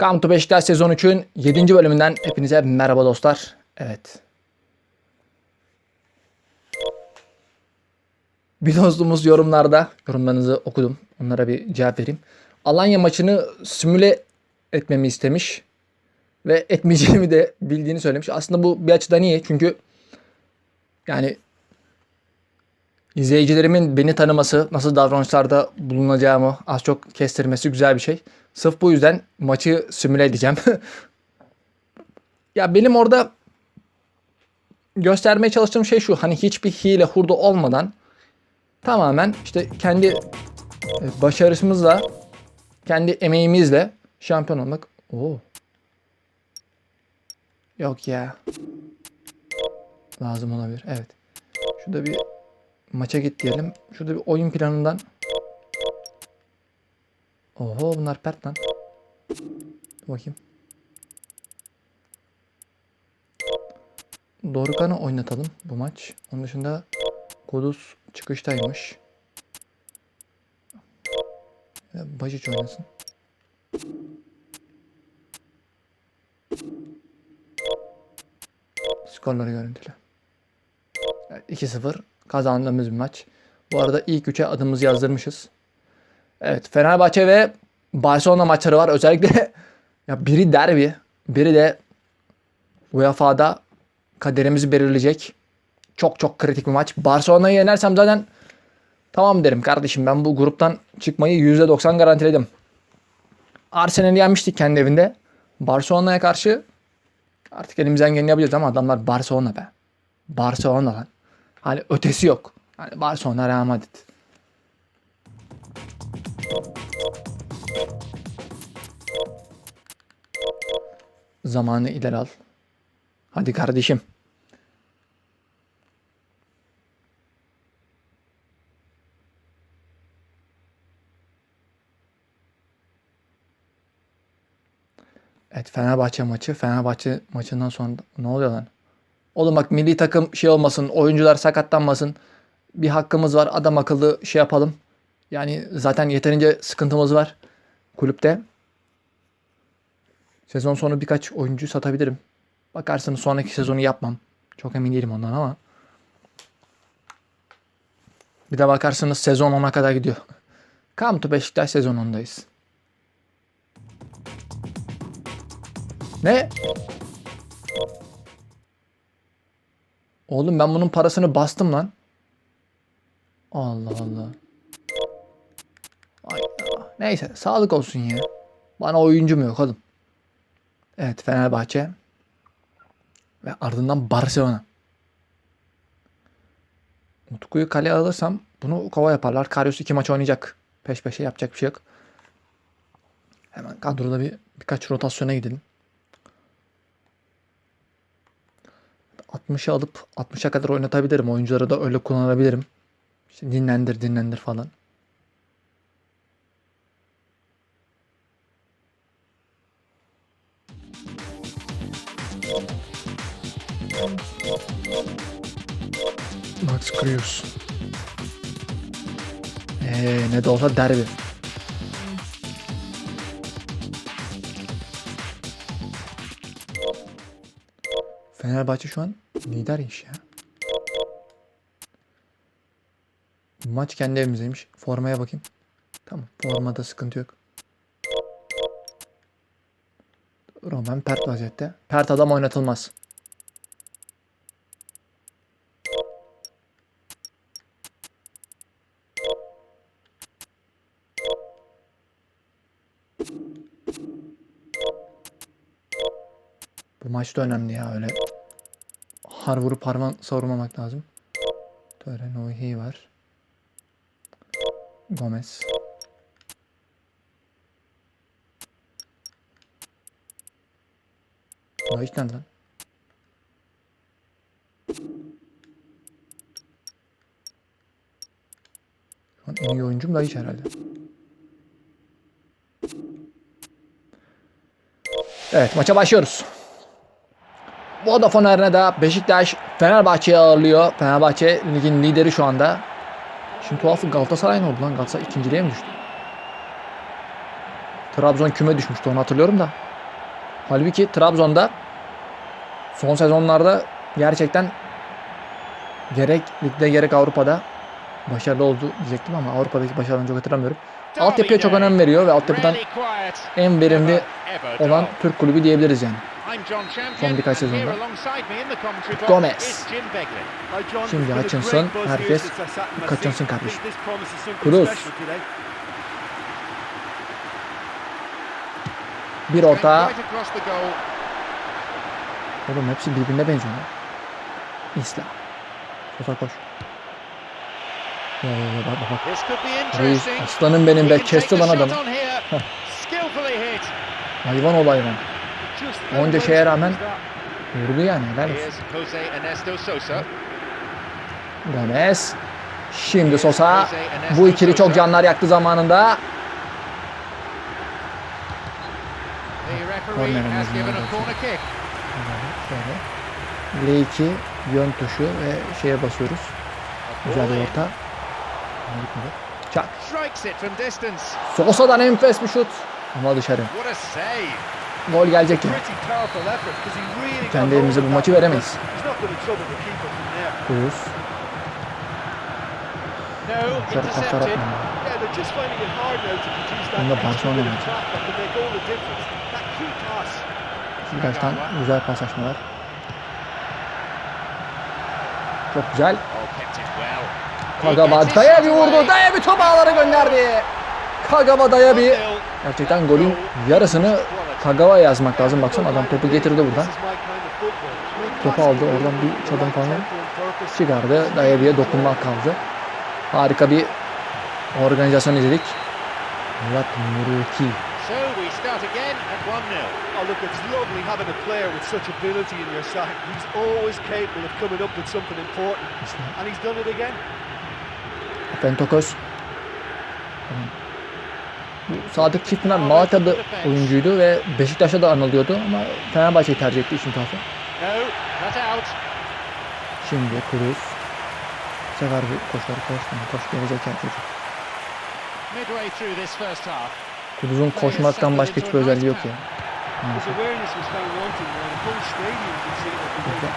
Come to Beşiktaş sezon 3'ün 7. bölümünden hepinize merhaba dostlar. Evet. Bir dostumuz yorumlarda, yorumlarınızı okudum. Onlara bir cevap vereyim. Alanya maçını simüle etmemi istemiş. Ve etmeyeceğimi de bildiğini söylemiş. Aslında bu bir açıdan iyi. Çünkü yani izleyicilerimin beni tanıması, nasıl davranışlarda bulunacağımı az çok kestirmesi güzel bir şey. Sırf bu yüzden maçı simüle edeceğim. ya benim orada göstermeye çalıştığım şey şu. Hani hiçbir hile hurda olmadan tamamen işte kendi e, başarısımızla, kendi emeğimizle şampiyon olmak. Oo. Yok ya. Lazım olabilir. Evet. Şurada bir maça git diyelim. Şurada bir oyun planından. Oho bunlar pert lan. Dur bakayım. Dorukan'ı oynatalım bu maç. Onun dışında Kudus çıkıştaymış. Bajic oynasın. Skorları görüntüle. Evet, 2-0 kazandığımız bir maç. Bu arada ilk üçe adımızı yazdırmışız. Evet Fenerbahçe ve Barcelona maçları var. Özellikle ya biri derbi, biri de UEFA'da kaderimizi belirleyecek. Çok çok kritik bir maç. Barcelona'yı yenersem zaten tamam derim kardeşim ben bu gruptan çıkmayı %90 garantiledim. Arsenal'i yenmiştik kendi evinde. Barcelona'ya karşı artık elimizden geleni yapacağız ama adamlar Barcelona be. Barcelona lan. Hani ötesi yok. Hani Barcelona Real Madrid. Zamanı ileri al. Hadi kardeşim. Evet Fenerbahçe maçı. Fenerbahçe maçından sonra ne oluyor lan? Oğlum bak milli takım şey olmasın, oyuncular sakatlanmasın. Bir hakkımız var. Adam akıllı şey yapalım. Yani zaten yeterince sıkıntımız var kulüpte. Sezon sonu birkaç oyuncu satabilirim. Bakarsınız sonraki sezonu yapmam. Çok emin değilim ondan ama. Bir de bakarsınız sezon 10'a kadar gidiyor. Come to Beşiktaş sezon 10'dayız. Ne? Oğlum ben bunun parasını bastım lan. Allah Allah. Ay. Neyse sağlık olsun ya. Bana oyuncu mu yok oğlum? Evet Fenerbahçe. Ve ardından Barcelona. Utku'yu kaleye alırsam bunu kova yaparlar. Karius iki maç oynayacak. Peş peşe yapacak bir şey yok. Hemen kadroda bir birkaç rotasyona gidelim. 60'ı alıp 60'a kadar oynatabilirim. Oyuncuları da öyle kullanabilirim. İşte dinlendir dinlendir falan. Max Kruse. Ee, ne de olsa derbi. Fenerbahçe şu an lider iş ya. Maç kendi evimizdeymiş. Formaya bakayım. Tamam. Formada sıkıntı yok. Roman pert vaziyette. Pert adam oynatılmaz. Bu maç da önemli ya öyle. Har vurup harman savurmamak lazım. Torenohi var. Gomez. Hiç nerede lan? Şu an en iyi oyuncum da hiç herhalde. Evet maça başlıyoruz. Vodafone Arena'da Beşiktaş Fenerbahçe'yi ağırlıyor. Fenerbahçe ligin lideri şu anda. Şimdi tuhafı Galatasaray ne oldu lan? Galatasaray ikinciliğe mi düştü? Trabzon küme düşmüştü onu hatırlıyorum da. Halbuki Trabzon'da son sezonlarda gerçekten gerek ligde gerek Avrupa'da başarılı oldu diyecektim ama Avrupa'daki başarılarını çok hatırlamıyorum. Altyapıya çok önem veriyor ve altyapıdan en verimli olan Türk kulübü diyebiliriz yani. Son birkaç sezonda. Gomez. Şimdi Hutchinson, herkes Hutchinson kardeşim. Cruz. Bir orta. Oğlum hepsi birbirine benziyor. İsla. Sosa koş. Ya, ya, ya, bak bak bak. Reis, aslanım benim be, kesti lan adamı. Hayvan ol hayvan. Onca şeye rağmen vurdu yani helal. Gomez. Şimdi Sosa. Bu ikili çok canlar yaktı zamanında. Korner en azından bakayım. Şöyle. L2 yön tuşu ve şeye basıyoruz. Güzel bir orta. Çak. Sosa'dan enfes bir şut. Ama dışarı. Gol gelecek ya. Kendi elimize bu maçı veremeyiz. Cruz. Dışarı paslar atmıyor. Bunda Barcelona maçı. Birkaçtan güzel paslaşmalar. Çok güzel. Kagawa Dayabi vurdu. Dayabi top ağlara gönderdi. Kagawa Dayabi. Gerçekten golün yarısını Kagawa yazmak lazım. Baksana adam topu getirdi buradan. Topu aldı. Oradan bir çalım falan çıkardı. Dayabi'ye dokunmak kaldı. Harika bir organizasyon izledik. Murat Muruki. So we start again at 1-0. Oh, look, it's lovely having a player with such ability in your side. He's always capable of coming up with something important, and he's done it again. Pentoköz. Bu Sadık Çiftpınar Malatya'da oyuncuydu ve Beşiktaş'a da anılıyordu ama Fenerbahçe'yi tercih etti işin tuhafı. Şimdi Cruz. Sever bir koşar koş. Koş gelecek çocuk. Cruz'un koşmaktan başka hiçbir özelliği yok ya.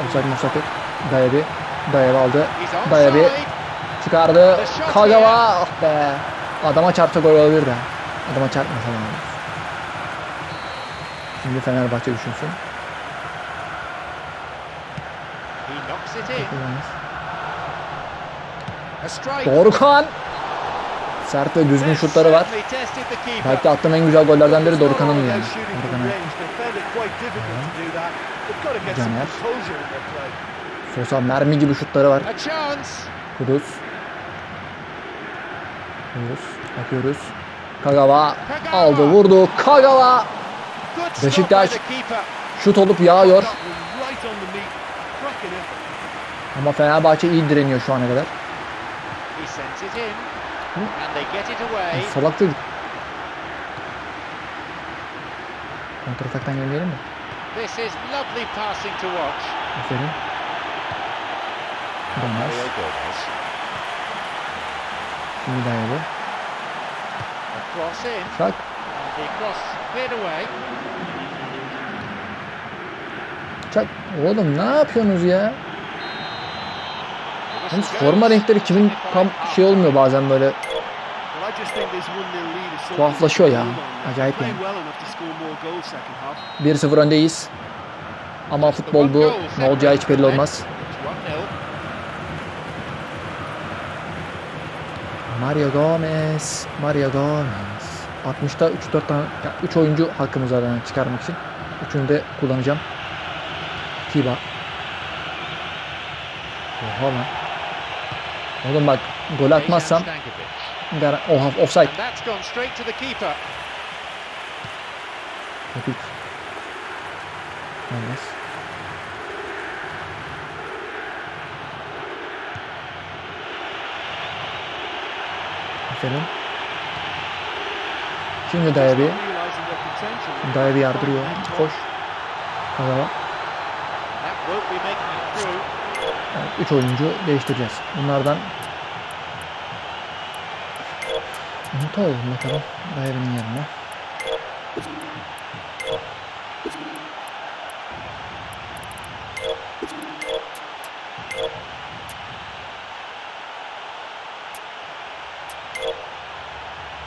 Offside Mustafa. Dayabi. Dayabi aldı. Dayabi çıkardı. Kagawa. Ah be. Adama çarpsa gol olabilir de. Adama çarpmasa olur. Şimdi Fenerbahçe düşünsün. Dorukhan. Sert ve düzgün şutları var. Belki attığım en güzel gollerden biri Dorukhan'ın Now yani. shooting from Dorukhan'ın. range. They found it quite difficult to do that. They've got to get some Caner. Sosa mermi gibi şutları var. Kuduz. Kuduz. Bakıyoruz. Kagawa aldı vurdu. Kagawa Beşiktaş. şut olup yağıyor. Ama Fenerbahçe iyi direniyor şu ana kadar. Salak çocuk. Kontrataktan gönderelim mi? This is lovely passing to watch. Aferin. Gomez. Şimdi dayalı. Cross in. Çak. The cross cleared away. Çak. Oğlum ne yapıyorsunuz ya? Whistle forma renkleri kimin tam şey olmuyor bazen böyle Well, I just think this 1-0 lead is something Tuhaflaşıyor ya. Acayip yani. well enough to score more goals second half. 1-0 öndeyiz. Ama futbol bu. Ne olacağı hiç belli olmaz. It's 1-0. Mario Gomez. Mario Gomez. 60'ta 3-4 tane, 3 oyuncu hakkımız var yani çıkarmak için. Üçünü de kullanacağım. Kiba. Oha lan. Oğlum bak gol atmazsam oha offside. Olmaz. Aferin. Şimdi Dayabi. Dayabi yardırıyor. Koş. Through. Evet, üç oyuncu değiştireceğiz. Bunlardan Umut oğlum bakalım. Dayabi'nin yerine.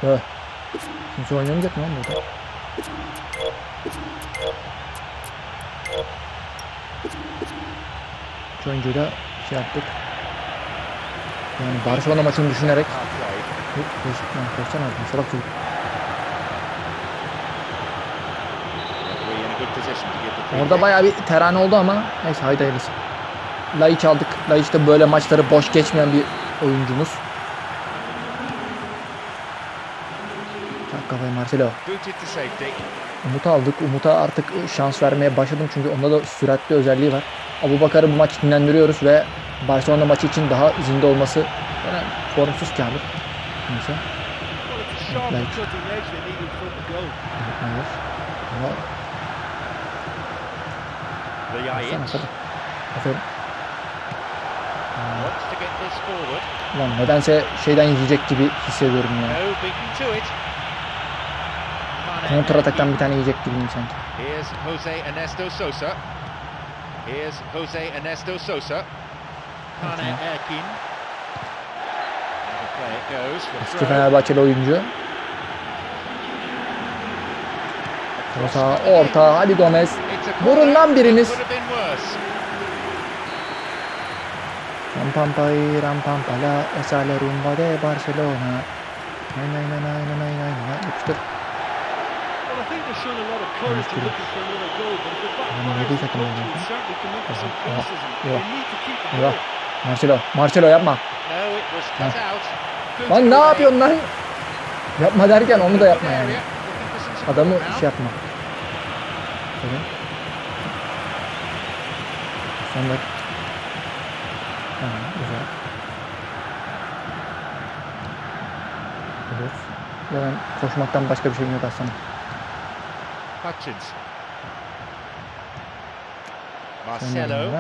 Öh. Kimse oynamayacak mı lan burada? Şu oyuncuyu da şey yaptık. Yani Barcelona maçını düşünerek. Yok, lan. Koşsana artık. Salak çocuk. Orada bayağı bir terane oldu ama neyse haydi hayırlısı. Laiç aldık. Laiç de böyle maçları boş geçmeyen bir oyuncumuz. Kafayı Marcelo. Umut'u aldık. Umut'a artık şans vermeye başladım çünkü onda da süratli özelliği var. Abu Bakar'ı bu maç dinlendiriyoruz ve Barcelona maçı için daha zinde olması yani formsuz Kamil. Neyse. Hayır. Ama baksana tabii. Aferin. Ulan nedense şeyden yiyecek gibi hissediyorum ya. No beaten to it. Mane. Kontra ataktan bir tane yiyecek gibiyim sanki. Here's Jose Ernesto Sosa. Here's Jose Ernesto Sosa. Okay. Erkin. Eski. Fenerbahçeli oyuncu. Orta, orta. Hadi Gomez. Lan biriniz. Rampampay, rampampala, esale rumba de Barcelona. Nay nay nay nay nay nay. Well, I think they're showing a lot of courage to looking for another goal, but if the back Ama line yedi is takım approaching, oynuyor. it certainly can lead to some Aha, criticism. eyvah, They need to keep the eyvah. ball. Marcelo, Marcelo yapma. No, it was cut out. Good Lan ne yapıyorsun lan? Yapma derken onu da yapma yani. Adamı şey yapma. Tabii. Son dak. Tamam, güzel. Ya ben koşmaktan başka bir şeyim yok aslında. Hutchins. Marcelo.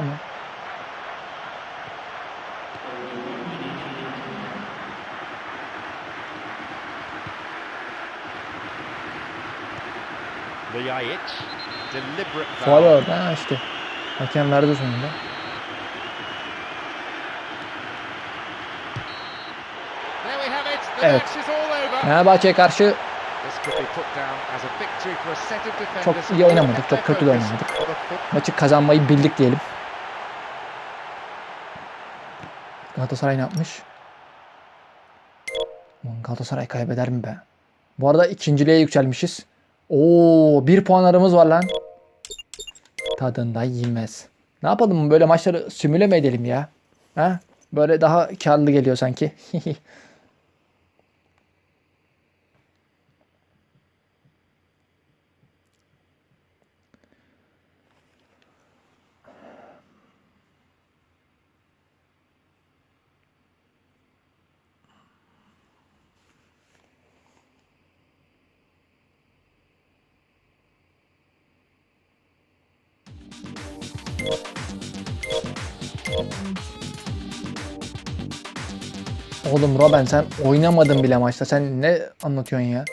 Yayic. Deliberate foul. orada ha işte. Hakem verdi sonunda. There we have it. The Evet. Fenerbahçe'ye karşı Çok iyi oynamadık, çok kötü de oynamadık. maçı kazanmayı bildik diyelim. Galatasaray ne yapmış? Galatasaray kaybeder mi be? Bu arada ikinciliğe yükselmişiz. Oo, bir puanlarımız var lan. Tadında yenmez. Ne yapalım böyle maçları simüle mi edelim ya? Ha? Böyle daha karlı geliyor sanki. Oğlum Robben sen oynamadın bile maçta. Sen ne anlatıyorsun ya?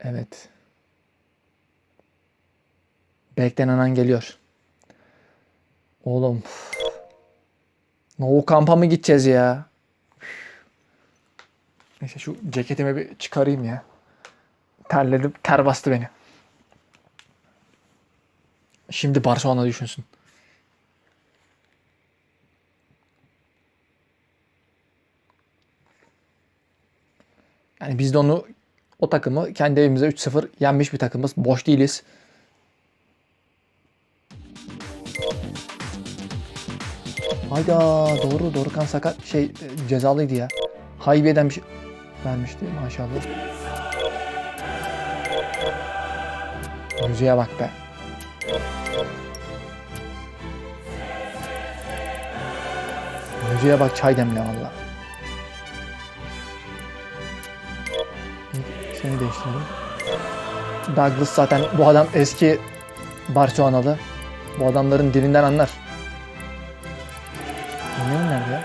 Evet. Beklenen an geliyor. Oğlum. No kampa mı gideceğiz ya? Neyse şu ceketimi bir çıkarayım ya. Terledim, ter bastı beni. Şimdi Barcelona düşünsün. Yani biz de onu o takımı kendi evimize 3-0 yenmiş bir takımız. Boş değiliz. Hayda doğru Dorukan sakat şey e, cezalıydı ya. Haybiye'den bir şey vermişti maşallah. Yüzüğe bak be. Yüzüğe bak çay demle valla. Seni değiştirelim. Douglas zaten bu adam eski Barcelona'lı. Bu adamların dilinden anlar. Mu nerede ya?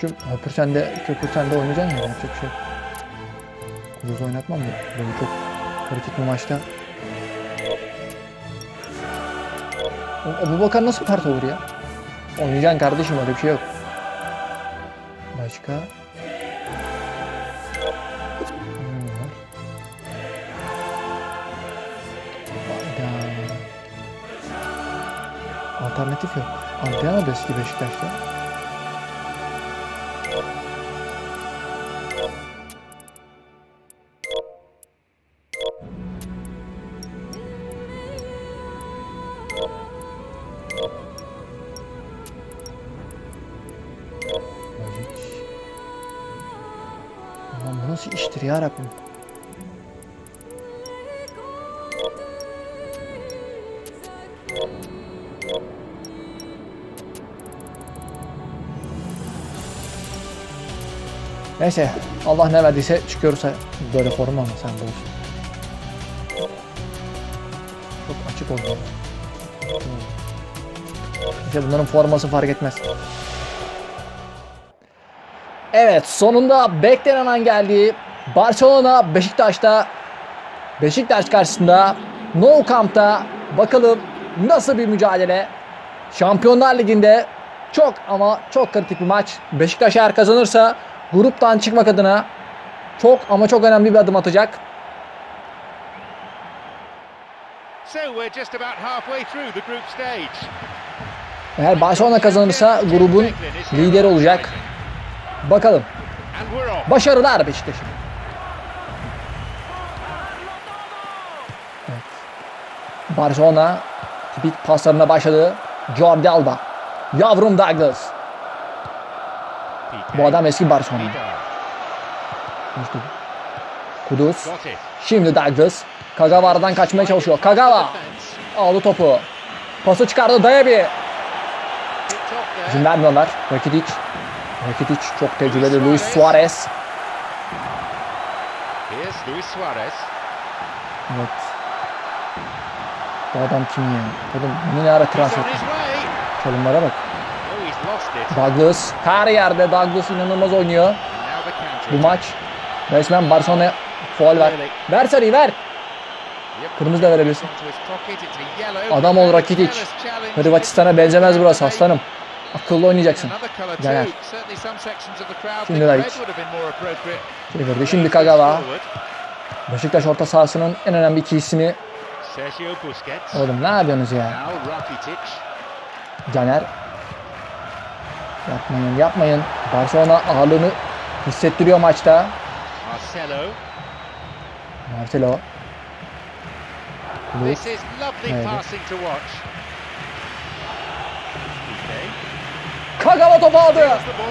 Çünkü Hopper sen de Köpür sen de oynayacaksın ya yapacak bir şey. Kuduz oynatmam mı? Böyle çok kritik bir maçta. O, Abu Bakar nasıl part olur ya? Oynayacaksın kardeşim öyle bir şey yok. Başka? Hmm. Alternatif yok. Antena eski Beşiktaş'ta. Neyse Allah ne verdiyse çıkıyoruz ha- böyle form ama sen olsun. Çok açık oldu. İşte bunların forması fark etmez. Evet sonunda beklenen an geldi. Barcelona Beşiktaş'ta Beşiktaş karşısında Nou Camp'ta bakalım nasıl bir mücadele. Şampiyonlar Ligi'nde çok ama çok kritik bir maç. Beşiktaş eğer kazanırsa gruptan çıkmak adına çok ama çok önemli bir adım atacak. Eğer Barcelona kazanırsa grubun lideri olacak. Bakalım. Başarılar Beşiktaş'ın. Evet. Barcelona tipik paslarına başladı. Jordi Alba. Yavrum Douglas. Bu adam eski Barcelona. İt. Şimdi Douglas. Kagawa'dan kaçmaya çalışıyor. Kagawa aldı topu. Pası çıkardı Dayabi. İzin vermiyorlar. Rakitic. Rakitic çok tecrübeli. Luis Suarez. Here's Luis Suarez. Evet. Bu adam kim ya? Oğlum bunu ne ara transfer. Çalımlara bak. Oh, he's lost it. Douglas her yerde Douglas inanılmaz oynuyor. Bu maç resmen Barcelona faul ver. Ver sarıyı ver. Kırmızı da verebilirsin. Adam ol Rakitic. Hırvatistan'a benzemez burası aslanım. Akıllı oynayacaksın. Caner. Şimdi appropriate. Çevirdi. Şimdi Kagawa. Beşiktaş orta sahasının en önemli iki ismi. Oğlum ne yapıyorsunuz ya? Caner. Yapmayın yapmayın. Barcelona ağırlığını hissettiriyor maçta. Marcelo. Marcelo. This is lovely passing to watch. Okay. Kagawa topu aldı.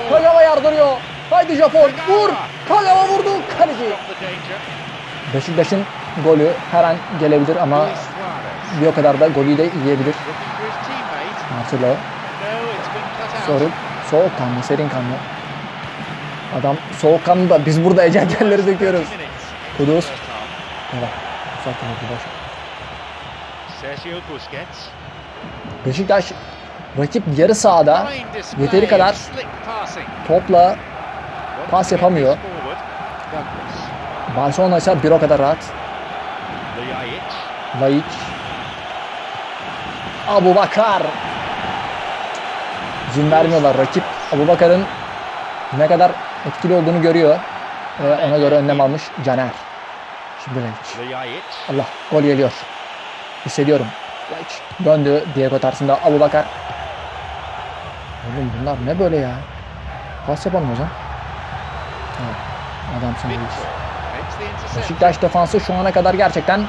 Kagawa yardırıyor. Haydi Japon vur. Kagawa vurdu. Kaleci. Beşiktaş'ın golü her an gelebilir ama bir o kadar da golü de yiyebilir. Marcelo. Sorun soğukkanlı, serin kanlı. Adam soğukkanlı da biz burada ecellerleri döküyoruz. 30 minutes. Kudus. First half. Evet. Boş. Sergio Busquets. Beşiktaş rakip yarı sahada yeteri kadar topla pas yapamıyor. Barcelona ise bir o kadar rahat. Laiç. Abu Bakar. İzin vermiyorlar. Rakip Abu Bakar'ın ne kadar etkili olduğunu görüyor. Ve ona göre önlem almış Caner. Şimdi. Ljajic. Allah gol geliyor. Hissediyorum. Laiç. Döndü Diego tarzında Abu Bakar. Oğlum bunlar ne böyle ya? Pas yapalım zaman. Evet. The intercept. Beşiktaş defansı şu ana kadar gerçekten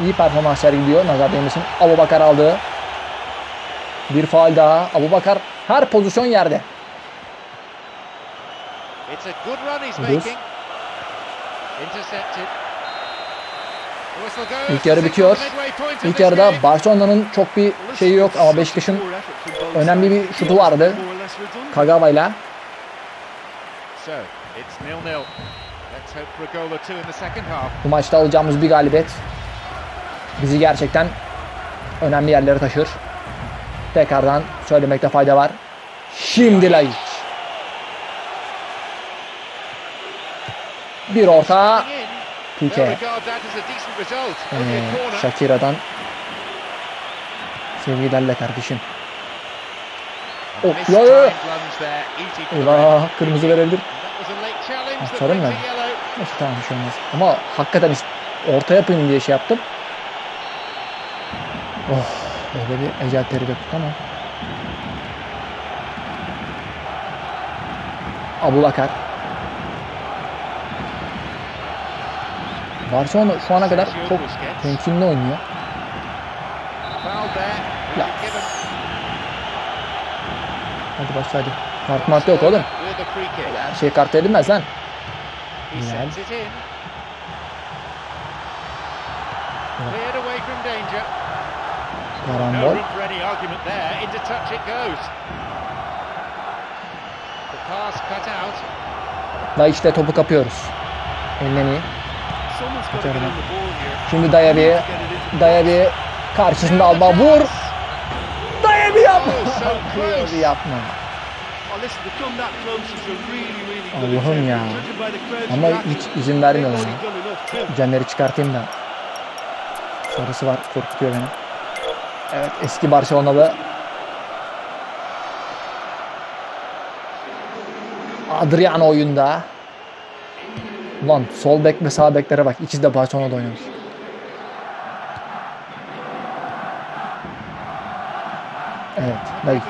iyi performans sergiliyor. Nazar değmesin. Abu Bakar aldı. Bir faal daha. Abu Bakar her pozisyon yerde. It's a good run he's Kudus. making. Intercepted. Whistle goes. İlk yarı bitiyor. İlk yarıda. Barcelona'nın çok bir şeyi yok ama Beşiktaş'ın önemli bir şutu vardı. Kagawa'yla. So, it's nil-nil. Let's hope for a goal or two in the second half. Bu maçta alacağımız bir galibiyet bizi gerçekten önemli yerlere taşır. Tekrardan söylemekte fayda var. Şimdi Laiç. Bir orta. Only a Ee. Shakira'dan sevgilerle kardeşim. Oh, ya, ya. Eyvah kırmızı verebilir. That was a late challenge that sarı brings mı? a yellow. Neyse tamam bir şey olmaz. Ama hakikaten orta yapayım diye şey yaptım. Oh öyle bir ecel teri döktük ama. Abu Bakar. Barcelona şu ana kadar çok temkinli oynuyor. Ya. Hadi başla hadi. Kart mart yok oğlum. Her şey kart verilmez lan. İn. Cleared away from danger. Karambol. Da işte topu kapıyoruz. Ball here. Şimdi Dayabi. Dayabi. Karşısında Alba vur. Dayabi yapma. Oh, close. Dayabi yapma. Oh, listen, to come that close is a really, really good Allah'ım ya. Ama hiç izin too. Caner'i çıkartayım da. Sonrası var. Korkutuyor beni. Evet eski Barcelonalı. Adriano oyunda. Ulan sol bek ve sağ beklere bak. İkisi de Barcelona'da oynamış. Evet. Here.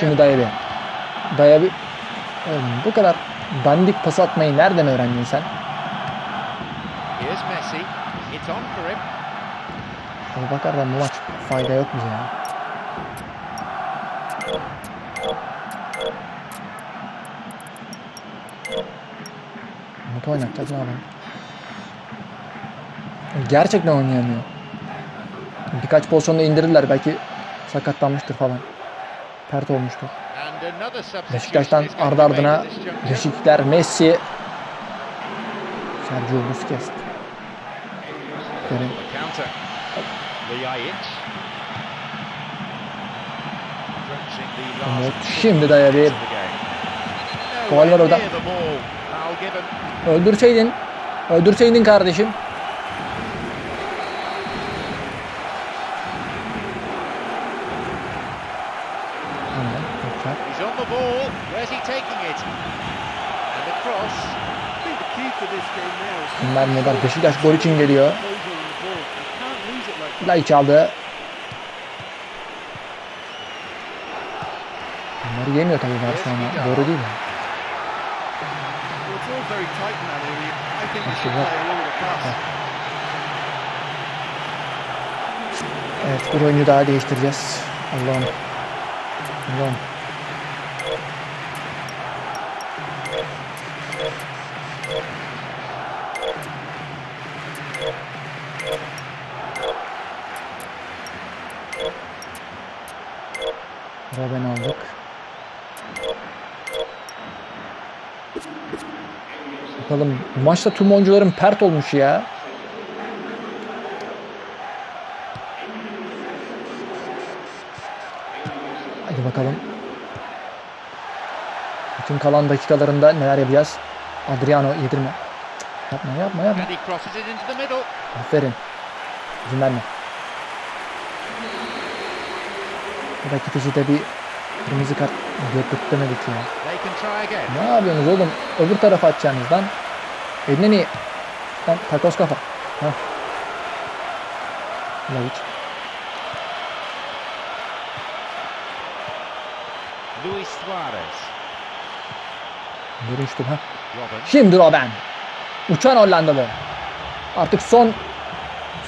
Şimdi Dayabi. Dayabi. Oğlum bu kadar dandik pas atmayı nereden öğrendin sen? Here's Messi. It's on for him. Abu Bakar'dan bu maç fayda yok bize ya. Umut oynatacak ne yapalım? Gerçekten oynayamıyor. Birkaç pozisyonda indirdiler belki sakatlanmıştır falan. Pert olmuştur. Beşiktaş'tan ardı ardına. Beşikler Messi Sergio Busquets Umut şimdi daya bir of the game. Gol var orada. Öldürseydin Öldürseydin kardeşim Tamam, tekrar. He's on the ball. Where's he taking it? And the cross. I think the key for this game now is Bunlar ne var? Beşiktaş gol için geliyor. composure on the ball. You can't lose it like that. Lay çaldı. Bunları yemiyor tabii Barcelona. Doğru değil mi? Evet bir oyuncu daha değiştireceğiz. Allah'ım. Allah'ım. Bu maçta tüm oyuncuların pert olmuş ya. Hadi bakalım. Bütün kalan dakikalarında neler yapacağız? Adriano yedirme. Cık, Yapma yapma yapma. Aferin. İzin verme. Rakip işi de bir kırmızı kart götürtmedik ya. Ne yapıyorsunuz oğlum? Öbür tarafa atacaksınız lan. Eline niye? Lan takos kafa. Hah. Lavic. Luis Suarez. Vurmuştum ha. Şimdi Robben. Uçan Hollandalı. Artık son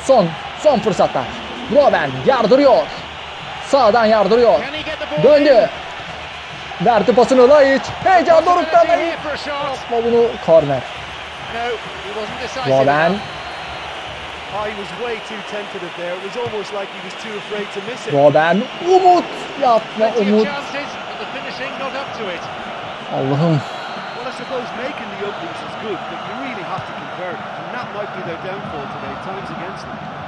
son son fırsatlar. Robben yardırıyor. Sağdan yardırıyor. Döndü. Verdi pasını Laiç. Heyecan dorukta Opportunity Laiç. here for a shot. Ama bunu korner. No, he wasn't decisive. Robben. Oh, he was way too tentative there. It was almost like he was too afraid to miss it. Robben. Umut. Yapma Umut. chances, but the finishing not up to it. Allah'ım. Well, I suppose making the openings is good, but you really have to convert, and that might be their downfall today. Times against them.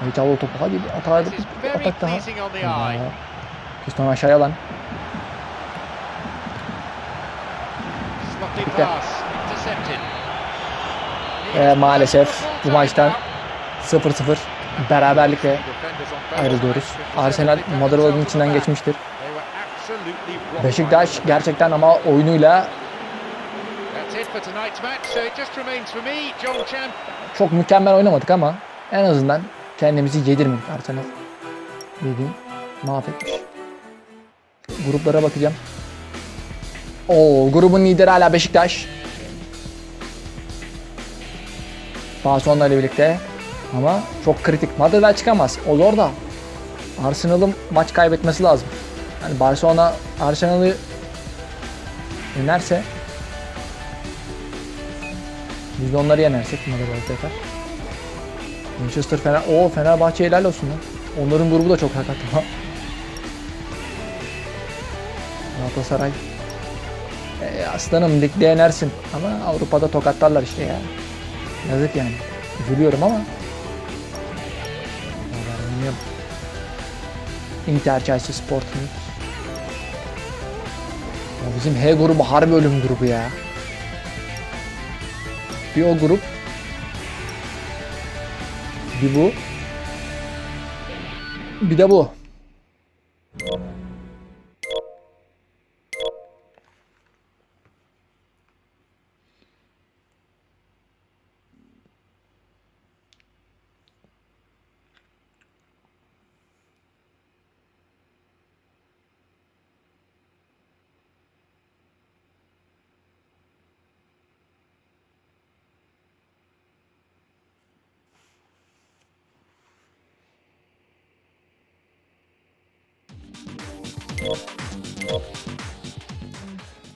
Aldı topu. Hadi bir is bir atak daha. Piston aşağıya lan. Bitti. Ve maalesef bu maçtan 0-0 beraberlikle ayrılıyoruz. Arsenal Madrid'in içinden geçmiştir. Beşiktaş gerçekten ama oyunuyla çok mükemmel oynamadık ama en azından kendimizi yedirmedik Arsenal. Dediğim Mahvetmiş. Gruplara bakacağım. Oo, grubun lideri hala Beşiktaş. Barcelona ile birlikte. Ama çok kritik. Madrid'den çıkamaz. O da. Arsenal'ın maç kaybetmesi lazım. Yani Barcelona Arsenal'ı yenerse biz de onları yenersek Madrid'e tekrar. Manchester Fener... Oo Fenerbahçe helal olsun lan. Onların grubu da çok sakat ama. Galatasaray. E, aslanım ligde yenersin. Ama Avrupa'da tokatlarlar işte ya. Yazık yani. Üzülüyorum ama. Vallahi bilmiyorum. Inter Chelsea Sporting. Ya bizim H grubu harbi ölüm grubu ya. Bir o grup. Bir bu. Bir de bu.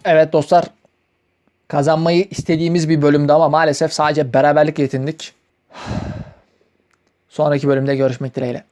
Evet dostlar. Kazanmayı istediğimiz bir bölümdü ama maalesef sadece beraberlik yetindik. Sonraki bölümde görüşmek dileğiyle.